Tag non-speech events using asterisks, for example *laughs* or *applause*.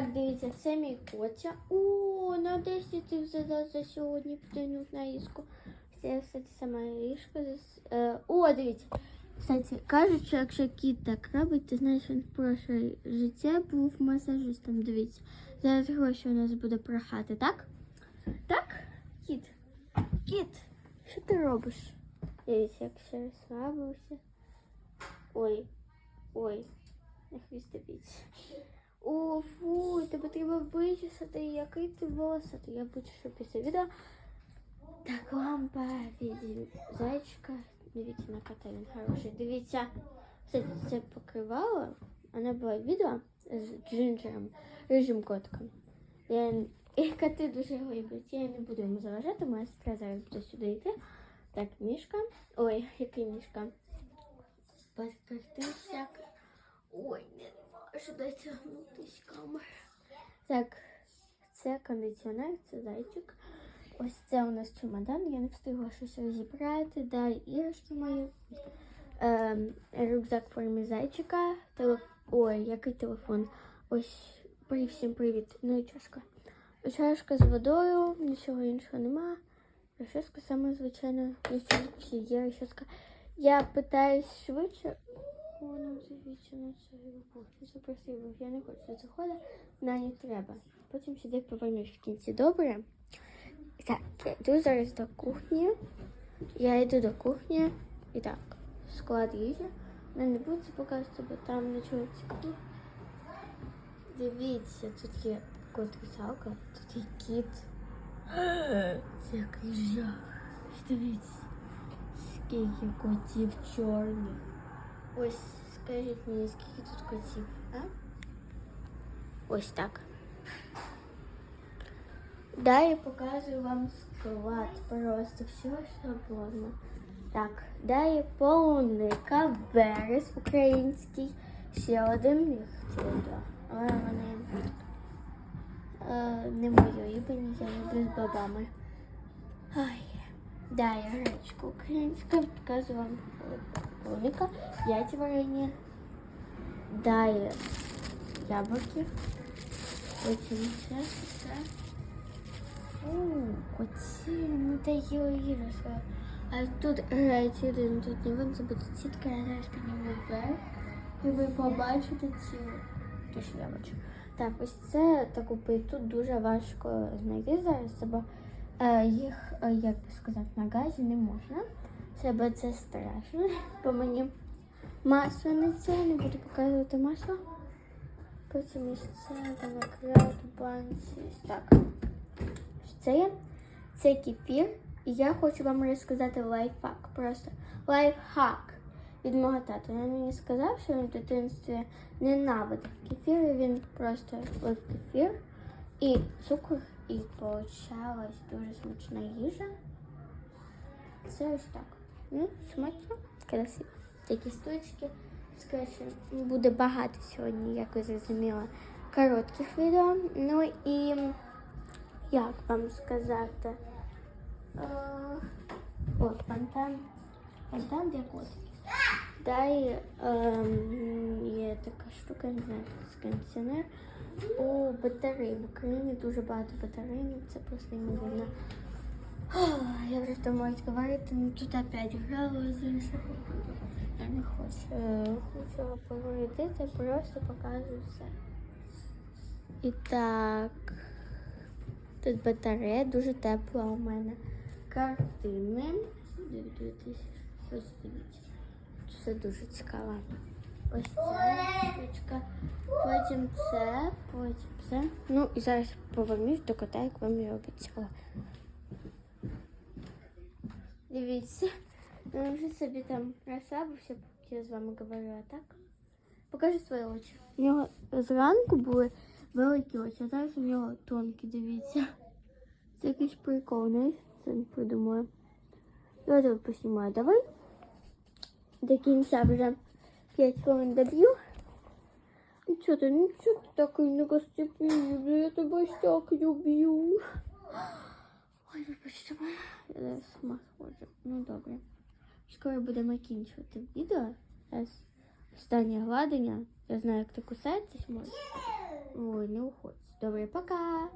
Так, дивіться, це мій котя. О, на 10 ти взяла за сьогодні птиню на ліжку. Це, кстати, сама ліжка. Е, О, дивіться. Кстати, кажуть, що якщо кіт так робить, то знаєш, він в прошле життя був масажистом. Дивіться. Зараз гроші у нас буде прохати, так? Так? Кіт. Кіт, що ти робиш? Дивіться, як ще розслабився. Ой, ой, на хвіст. О, фу, тебе треба вичесати, який ти волосатий. Я вичешу після відео. Так, лампа від зайчика. Дивіться на кота, він хороший. Дивіться, це, це покривало. Вона була відео з джинджером, рижим котком. Він, *laughs* і коти дуже люблять. Я не буду йому заважати, моя сестра зараз буде сюди йти. Так, мішка. Ой, який мішка? Паспорти всякі. Ой, не можу дотягнутися камера. Так, це кондиціонер, це зайчик. Ось це у нас чемодан. Я не встигла щось розібрати. Далі іграшки мої. Ем, рюкзак в формі зайчика. Телеф... Ой, який телефон. Ось при всім привіт. Ну і чашка. Чашка з водою, нічого іншого нема. Розчоска саме звичайна. Всі є розчоска. Я питаюсь швидше. О, ну дивіться на це кухню. Запросив, я не хочу заходити. На не треба. Потім сюди повернусь в кінці. Добре? Так, я йду зараз до кухні. Я йду до кухні. І так, склад їжі. Ну, не буду це показувати, бо там нічого цікавого. Дивіться, тут є кот русалка, тут є кіт. *gasps* Це який жах. Дивіться, скільки котів чорних. Ось скажіть мені, скільки тут котів, а? Ось так. Далі показую вам склад. Просто все що шаблонно. Так, далі полуника, верес український. Ще один цілий. Але вони е, не мої улюблені, я люблю з бабами. Ай. Далі гречка українська, показую вам полуника, яйця варені. Далі яблуки. Потім це, це. О, коці, ну та їлися. А тут грається один, тут не видно, буде сітка, я зараз підніму вверх. І ви побачите. Точно я бачу. Так, ось це таку плиту дуже важко знайти зараз, бо їх, е, як би сказати, на газі не можна. Це бо це страшно. Бо мені масло не це, не буду показувати масло. Потім ось це виноград, банці. Так. Це є? Це кефір. І я хочу вам розказати лайфхак. Просто лайфхак від мого тата. Він мені сказав, що він в дитинстві ненавидив кефір. І він просто пив кефір і цукор, і получалась дуже смачна їжа. Це ось так. Ну, смачно, красиво. Такі штучки. Скоріше, буде багато сьогодні, як ви зрозуміли, коротких відео. Ну і як вам сказати? Е, О, фонтан. Фонтан для котиків. Далі ем, є така штука, не знаю, кондиціонер. О, батареї. В Україні дуже багато батарей, це просто неймовірно. Ах, Я вже втомилась говорити, ну тут опять грала з іншого. Я не хочу. Е, Хочу поговорити, просто показую все. І так. Тут батарея дуже тепла у мене. Картини. Дивіться, ось дивіться. Все дуже цікаво. Ось ця штучка. Потім це, потім це. Ну і зараз повернусь до кота, як вам я обіцяла. Дивіться. Він вже собі там розслабився, поки я з вами говорила, так? Покажи свої очі. У нього зранку були великі очі, а зараз у нього тонкі, дивіться. Це якийсь прикол, не? Це не придумаю. Давайте от поснімаю. Давай. До кінця вже 5 хвилин доб'ю. Ну що ти, ну ти такий негостеприимний? Я тебе так люблю. Ой, вибачте мене. Я сама сходжу. Ну добре. Скоро будемо кінчувати відео. Останнє гладення. Я знаю, як ти кусатись можеш. Ой, не уходь. Добре, пока.